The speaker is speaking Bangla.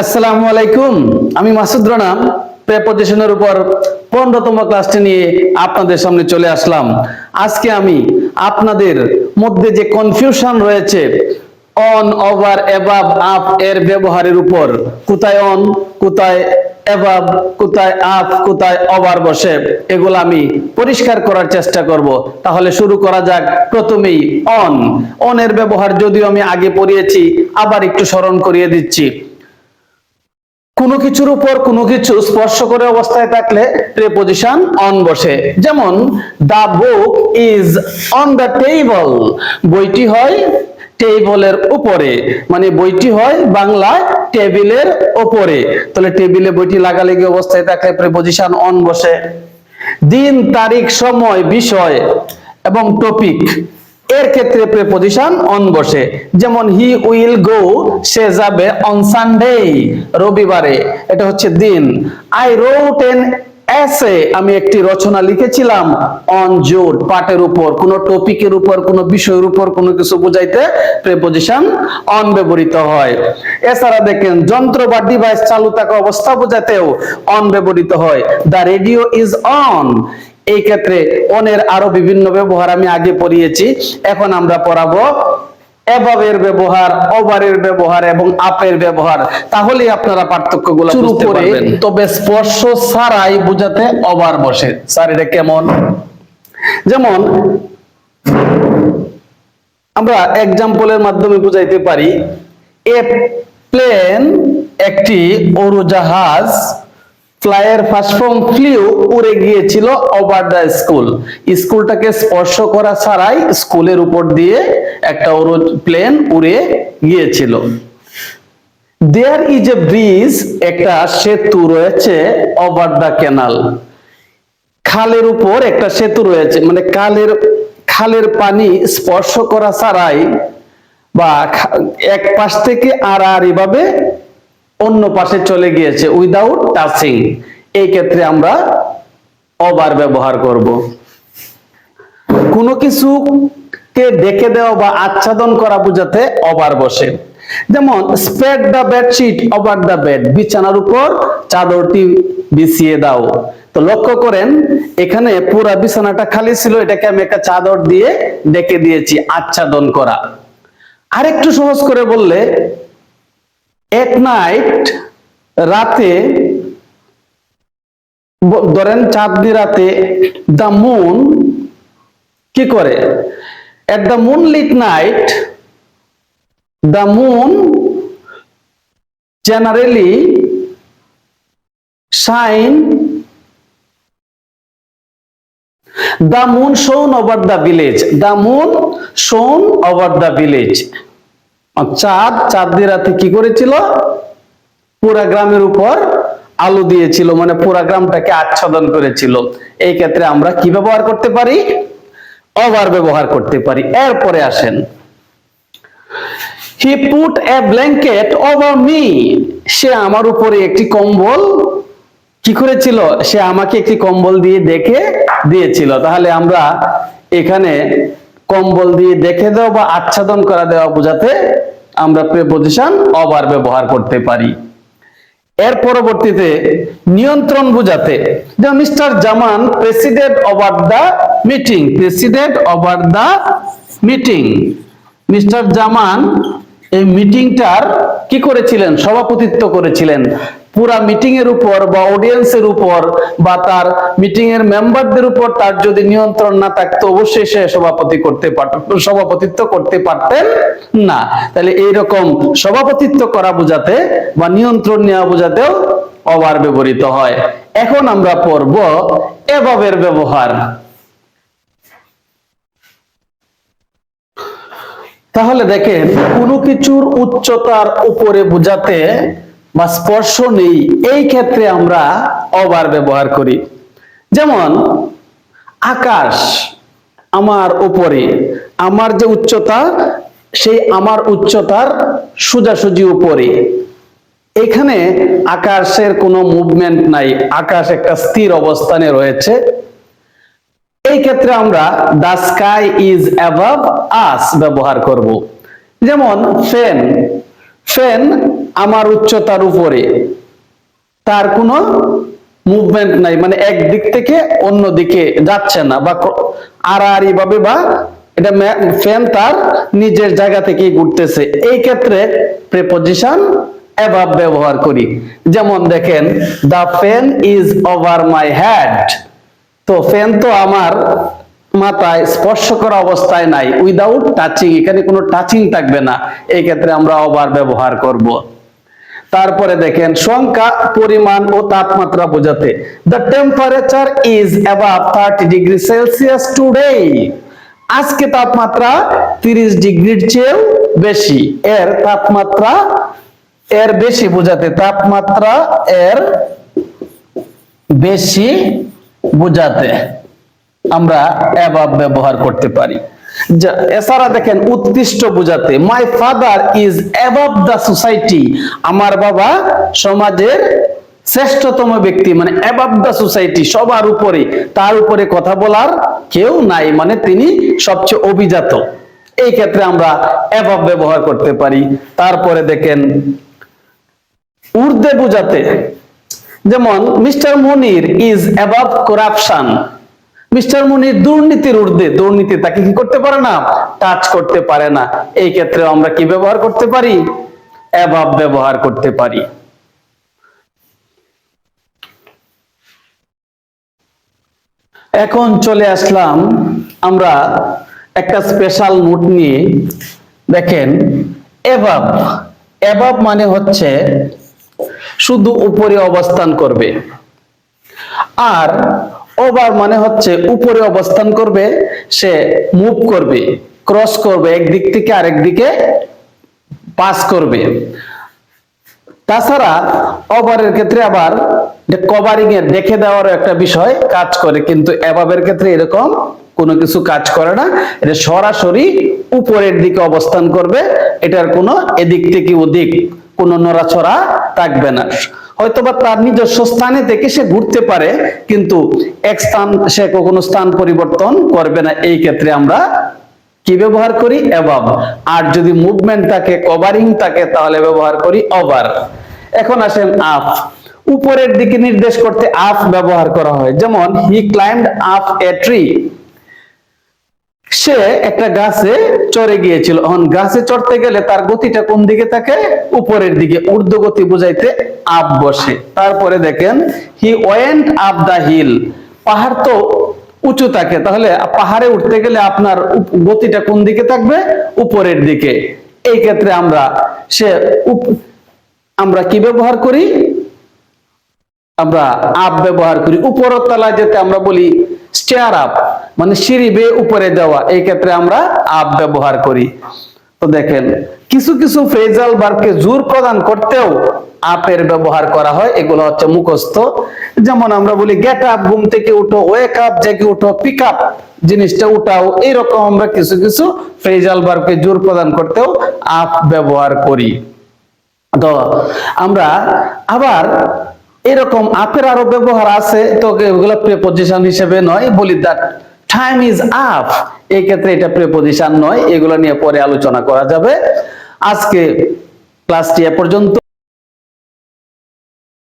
আসসালামু আলাইকুম। আমি মাসুদ রানা প্রেপোজিশনের উপর পনেরোতম ক্লাসটি নিয়ে আপনাদের সামনে চলে আসলাম। আজকে আমি আপনাদের মধ্যে যে কনফিউশন রয়েছে অন ওভার এবাব আপ এর ব্যবহারের উপর, কোথায় অন কোথায় এবাব কোথায় আপ কোথায় ওভার বসে, এগুলো আমি পরিষ্কার করার চেষ্টা করব। তাহলে শুরু করা যাক প্রথমেই অন অনের ব্যবহার যদিও আমি আগে পড়িয়েছি, আবার একটু স্মরণ করিয়ে দিচ্ছি। কোনো কিছুর উপর কোনো কিছু স্পর্শ করে অবস্থায় থাকলে প্রেপোজিশন অন বসে। যেমন the book is on the table বইটি হয় টেবলের উপরে। মানে বইটি হয় বাংলায় টেবিলের উপরে। তাহলে টেবিলে বইটি লাগালেগি অবস্থায় থাকলে প্রেপোজিশন অন বসে। দিন, তারিখ, সময়, বিষয় এবং টপিক এর ক্ষেত্রে প্রেপোজিশন অন বসে। যেমন হি উইল গো সে যাবে অন সানডে রবিবারে। এটা হচ্ছে দিন। আই রোট এন এসে আমি একটি রচনা লিখেছিলাম অন জোট পাটের উপর। কোন টপিকের উপর, কোন বিষয়ের উপর, কোনো কিছু বোঝাইতে প্রেপোজিশন অন ব্যবহৃত হয়। এছাড়া দেখেন, যন্ত্র বা ডিভাইস চালু থাকা অবস্থা বোঝাতেও অন ব্যবহৃত হয়। দ্য রেডিও ইজ অন এই ক্ষেত্রে অনের আরও বিভিন্ন ব্যবহার আমি আগে পড়িয়েছি। এখন আমরা পড়াবো এভাবের ব্যবহার ওভারের ব্যবহার এবং আপের ব্যবহার। তাহলেই আপনারা পার্থক্যগুলো বুঝতে পারবেন। তবে স্পর্শ ছাড়াই বুঝাতে ওভার বসে। স্যার এটা কেমন? যেমন আমরা এক্সাম্পলের মাধ্যমে বুঝাইতে পারি এ প্লেন একটি উড়োজাহাজ ফ্লাইয়ের ফার্স্ট ফর্ম ফ্লিউ উড়ে গিয়েছিল ওভার দ্য স্কুল। স্কুলটাকে স্পর্শ করা ছাড়াই স্কুলের উপর দিয়ে একটা প্লেন উড়ে গিয়েছিল। দেয়ার ইজ এ ব্রিজ একটা সেতু রয়েছে ওভার দ্য ক্যানাল খালের উপর একটা সেতু রয়েছে মানে কালের খালের পানি স্পর্শ করা ছাড়াই বা এক পাশ থেকে আর আর এভাবে অন্য পাশে চলে গিয়েছে উইদাউট টাচিং এই ক্ষেত্রে আমরা ওভার ব্যবহার করব। কোনো কিছুকে ডেকে দেওয়া বা আচ্ছাদন করা বোঝাতে ওভার বসে। যেমন spread the bedsheet over the bed বিছানার উপর চাদরটি বিছিয়ে দাও। তো লক্ষ্য করেন, এখানে পুরা বিছানাটা খালি ছিল, এটাকে আমি একটা চাদর দিয়ে ডেকে দিয়েছি, আচ্ছাদন করা। আরেকটু সহজ করে বললে এক নাইট রাতে ধরেন চাঁদনি রাতে দ্য মুন কি করে? At the moonlit night the moon generally shine the moon shone over the village the moon shone over the village চাঁদ চাঁদনি রাতে কি করেছিল? পুরা গ্রামের উপর আলো দিয়েছিল মানে পুরা গ্রামটাকে আচ্ছাদন করেছিল। এই ক্ষেত্রে আমরা কি ব্যবহার করতে পারি? ওভার ব্যবহার করতে পারি। এরপরে আসেন। He put a blanket over me সে আমার উপরে একটি কম্বল কি করেছিল? সে আমাকে একটি কম্বল দিয়ে দেখে দিয়েছিল। তাহলে আমরা এখানে কম্বল দিয়ে দেখে দেওয়া বা আচ্ছাদন করা দেওয়া বোঝাতে আমরা প্রেপোজিশন ওভার ব্যবহার করতে পারি। এর পরবর্তীতে নিয়ন্ত্রণ বোঝাতে যে mister Zaman president over the meeting president over the meeting mister Zaman এই মিটিংটার কি করেছিলেন? সভাপতিত্ব করেছিলেন। পুরা মিটিং এর উপর বা অডিয়েন্সের উপর বা তার মিটিং এর মেম্বারদের উপর তার যদি নিয়ন্ত্রণ না থাকতো, অবশ্যই সে সভাপতি করতে পারত সভাপতিত্ব করতে পারতেন না। তাহলে এইরকম সভাপতিত্ব করা বোঝাতে বা নিয়ন্ত্রণ নেওয়া বোঝাতেও অবার ব্যবহৃত হয়। এখন আমরা পড়ব এভাবের ব্যবহার। তাহলে দেখেন, কোনো কিছুর উচ্চতার উপরে বোঝাতে বা স্পর্শ নেই, এই ক্ষেত্রে আমরা অবার ব্যবহার করি। যেমন, আকাশ আমার উপরে, আমার যে উচ্চতা, সেই আমার উচ্চতার সোজাসুজি উপরে। এখানে আকাশের কোনো মুভমেন্ট নাই, আকাশ একটা স্থির অবস্থানে রয়েছে। এই ক্ষেত্রে আমরা the sky is above us ব্যবহার করব। যেমন ফ্যান ফ্যান আমার উচ্চতার উপরে। তার কোনো মুভমেন্ট নাই মানে এক দিক থেকে অন্য দিকে যাচ্ছে না বা আড়াআড়ি ভাবে বা এটা ফ্যান তার নিজের জায়গা থেকেই ঘুরতেছে। এই ক্ষেত্রে প্রেপোজিশন অ্যাভাব ব্যবহার করি। যেমন দেখেন the fan is over my head তো ফ্যান তো আমার মাথায় স্পর্শ করা অবস্থায় নাই। উইদাউট টাচিং এখানে কোনো টাচিং থাকবে না। এই ক্ষেত্রে আমরা ওভার ব্যবহার করব। তারপরে দেখেন সংখ্যা, পরিমাণ ও তাপমাত্রা বোঝাতে। The temperature is above thirty degree Celsius today আজকে তাপমাত্রা তিরিশ ডিগ্রির চেয়েও বেশি। এর তাপমাত্রা, এর বেশি বোঝাতে তাপমাত্রা এর বেশি বোঝাতে আমরা অ্যাবাব ব্যবহার করতে পারি। এছাড়া দেখেন উৎকৃষ্ট বোঝাতে my father is above the society আমার বাবা সমাজের শ্রেষ্ঠতম ব্যক্তি মানে অ্যাবাব দ্য সোসাইটি সবার উপরে। তার উপরে কথা বলার কেউ নাই মানে তিনি সবচেয়ে অভিজাত। এই ক্ষেত্রে আমরা অ্যাবাব ব্যবহার করতে পারি। তারপরে দেখেন উর্দে বোঝাতে, যেমন mister Monir is above corruption mister Munir দুর্নীতির ঊর্ধ্বে, দুর্নীতি তাকে কি করতে পারে না? টাচ করতে পারে না। এই ক্ষেত্রে আমরা কি ব্যবহার করতে পারি? অ্যাবাভ ব্যবহার করতে পারি। এখন চলে আসলাম আমরা একটা স্পেশাল নোট নিয়ে। দেখেন, এভাব। এভাব মানে হচ্ছে শুধু উপরে অবস্থান করবে। আর ওভার মানে হচ্ছে উপরে অবস্থান করবে, সে মুভ করবে ক্রস করবে, একদিক থেকে আরেক দিকে পাস করবে। তাছাড়া ওভারের ক্ষেত্রে আবার কভারিং এর দেখে দেওয়ার একটা বিষয় কাজ করে, কিন্তু এভাবের ক্ষেত্রে এরকম কোনো কিছু কাজ করে না। এটা সরাসরি উপরের দিকে অবস্থান করবে, এটার কোনো এদিক থেকে ওদিক কোনো নড়াচড়া থাকবে না। হয়তোবা তার নিজস্ব স্থানে থেকে সে ঘুরতে পারে, কিন্তু এক স্থান সে কখনো স্থান পরিবর্তন করবে না। এই ক্ষেত্রে আমরা কি ব্যবহার করি? অ্যাবাব আর যদি মুভমেন্ট থাকে কভারিং থাকে, তাহলে ব্যবহার করি ওভার এখন আসেন আপ উপরের দিকে নির্দেশ করতে আপ ব্যবহার করা হয়। যেমন he climbed up a tree সে একটা গাছে চড়ে গিয়েছিল। এখন গাছে চড়তে গেলে তার গতিটা কোন দিকে থাকে? উপরের দিকে। ঊর্ধ্ব গতি বুঝাইতে আপ বসে। তারপরে দেখেন he went up the hill পাহাড় তো উঁচু থাকে, তাহলে পাহাড়ে উঠতে গেলে আপনার গতিটা কোন দিকে থাকবে? উপরের দিকে। এই ক্ষেত্রে আমরা, সে আমরা কি ব্যবহার করি? আমরা আপ ব্যবহার করি। উপরের তলায় যেতে আমরা বলি স্টেয়ার আপ মানে সিঁড়ি বেয়ে উপরে দেওয়া। এই ক্ষেত্রে আমরা আপ ব্যবহার করি। তো দেখেন, কিছু কিছু ফ্রেজাল বারকে জোর প্রদান করতেও আপের ব্যবহার করা হয়, এগুলো হচ্ছে মুখস্থ। যেমন আমরা বলি গেট আপ ঘুম থেকে উঠো ওয়েক আপ জেগে উঠো পিক আপ জিনিসটা উঠাও, এইরকম আমরা কিছু কিছু ফ্রেজাল বারকে জোর প্রদান করতেও আপ ব্যবহার করি। তো আমরা আবার এরকম আপের আরও ব্যবহার আছে, তো এগুলো প্রেপোজিশন হিসেবে নয়, বলি দ্যাট টাইম ইজ আপ এই ক্ষেত্রে এটা প্রেপোজিশন নয়, এগুলো নিয়ে পরে আলোচনা করা যাবে। আজকে ক্লাসটি এ পর্যন্ত।